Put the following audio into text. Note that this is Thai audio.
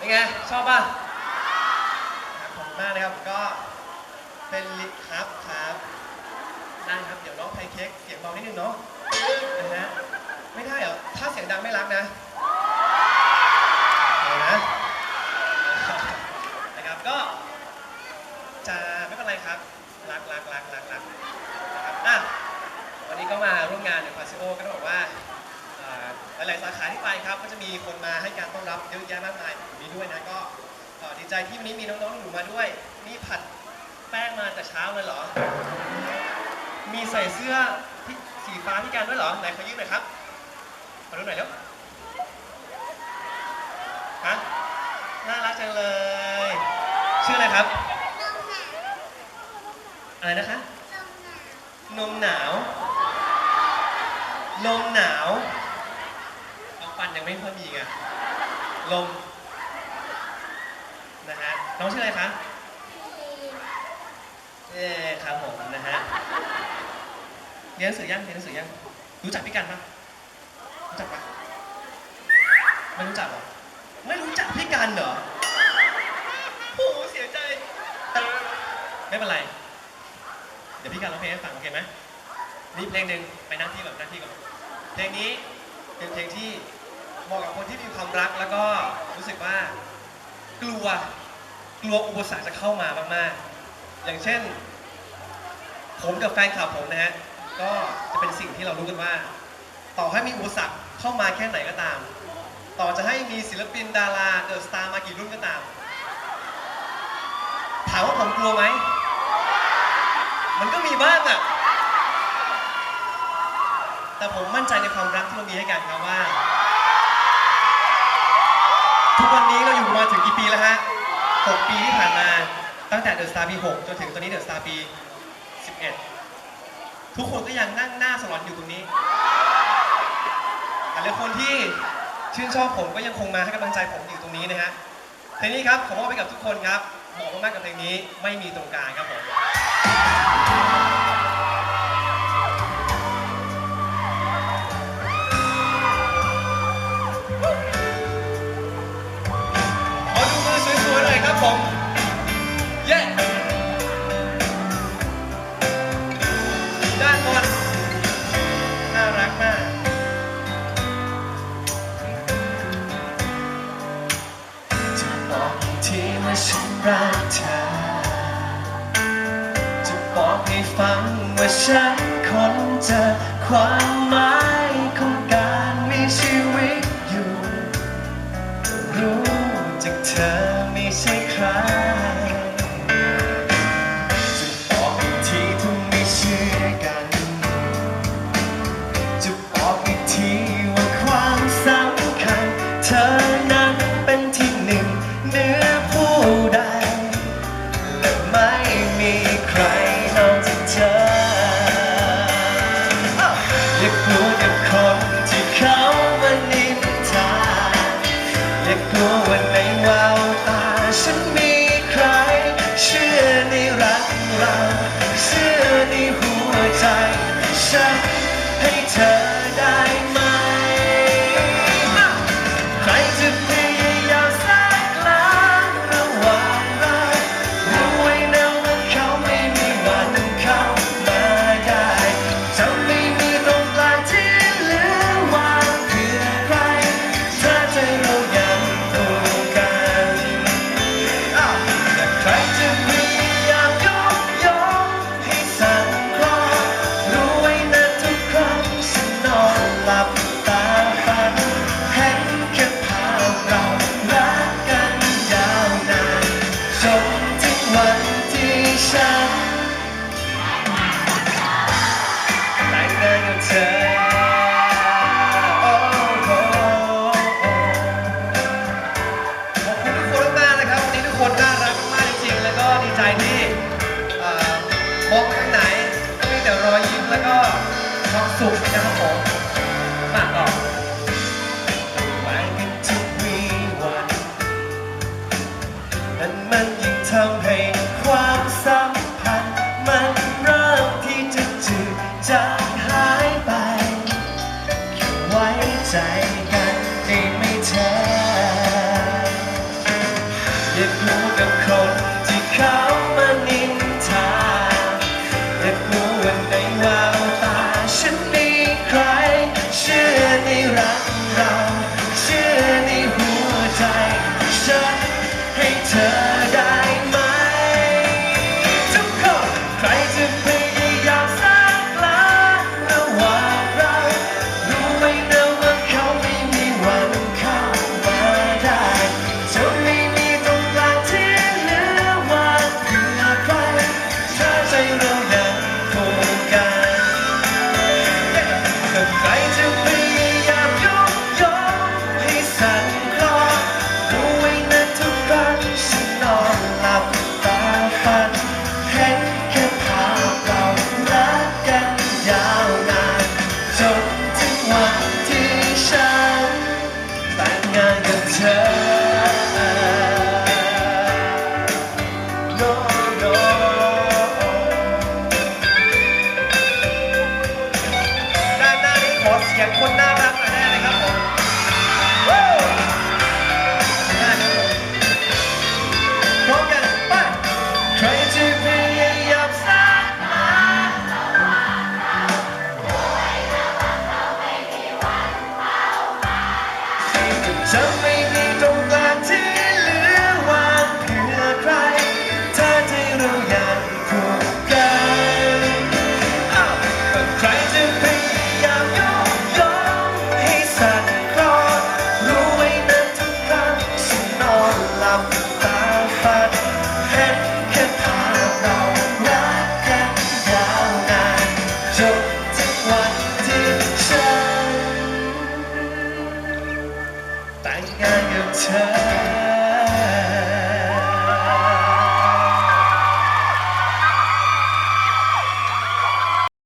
เป็นไง ชอบป่ะครับขอบคุณมากนะครับ ก็เป็นลิครับครับ ได้ครับ เดี๋ยวน้องไพเค้กเสียงเบานิดนึงเนาะนะฮะ ไม่ได้เหรอ ถ้าเสียงดังไม่รักนะเอานะ นะครับ ก็ จะไม่เป็นไรครับ รักรักรักรักรักนะครับอะวันนี้ก็มาร่วมงานในฟาซิโอก็ต้องบอกว่าอ่า หลาย ๆ สาขาที่ไปครับก็จะมีคนมาให้การต้อนรับเยอะแยะมากมายแบบนี้ด้วยนะก็เอ่อดีใจที่วันนี้มีน้อง ๆ หนูมาด้วย นี่ผัดแป้งมาแต่เช้าเลยเหรอ มีใส่เสื้อที่สีฟ้าพี่การด้วยเหรอไหนขอยืมหน่อยครับขอดูหน่อยเร็วฮะน่ารักจังเลย ชื่ออะไรครับอะไรนะคะ นมหนาว ลมหนาวเอา ฟันยังไม่ค่อยมีไงลมนะฮะน้องชื่ออะไรคะเอ๊ครับผมนะฮะเรียนหนังสือยังเรียนหนังสือยังรู้จักพี่กันปะรู้จักปะไม่รู้จักหรอไม่รู้จักพี่กันเหรอโอ้โหเสียใจ ไม่เป็นไร เดี๋ยวพี่การร้องเพลงให้ฟังโอเคไหมนี่เพลงหนึ่งไปนั่งที่ก่อนนั่งที่ก่อนเพลงนี้เป็นเพลงที่ เหมาะกับคนที่มีความรักแล้วก็รู้สึกว่ากลัวกลัวอุปสรรคจะเข้ามามากๆ อย่างเช่น ผมกับแฟนคลับผมนะฮะก็จะเป็นสิ่งที่เรารู้กันว่า ต่อให้มีอุปสรรคเข้ามาแค่ไหนก็ตาม ต่อจะให้มีศิลปินดาราเดอะสตาร์มากี่รุ่นก็ตามถามว่าผมกลัวไหมมันก็มีบ้างอะแต่ผมมั่นใจในความรักที่เรามีให้กันครับว่า ทุกวันนี้เราอยู่มาถึงกี่ปีแล้วฮะ 6 ปีที่ผ่านมา ตั้งแต่เดอะสตาร์ปี 6 จนถึงตอนนี้เดอะสตาร์ปี 11 ทุกคนก็ยังนั่งหน้าสลอนอยู่ตรงนี้แต่ละคนที่ชื่นชอบผมก็ยังคงมาให้กำลังใจผมอยู่ตรงนี้นะฮะเพลงนี้ครับขอมอบให้กับทุกคนครับเหมาะมากๆกับเพลงนี้ไม่มีตรงกลางครับผม ผมเย้ด้านบนน่ารักมาก จะบอกอีกทีว่าฉันรักเธอ จะบอกให้ฟังว่าฉันคนเจอความหมายของการมีชีวิตอยู่ รู้จากเธอไม่ใช่ คร ใจกันได้ไม่เธอ อยากรู้กับคนที่เขามานินทา อยากรู้วันในแววตาฉันมีใคร เชื่อในรักเรา เชื่อในหัวใจ ฉันให้เธอได้ไหม ทุกคนใครจะ จ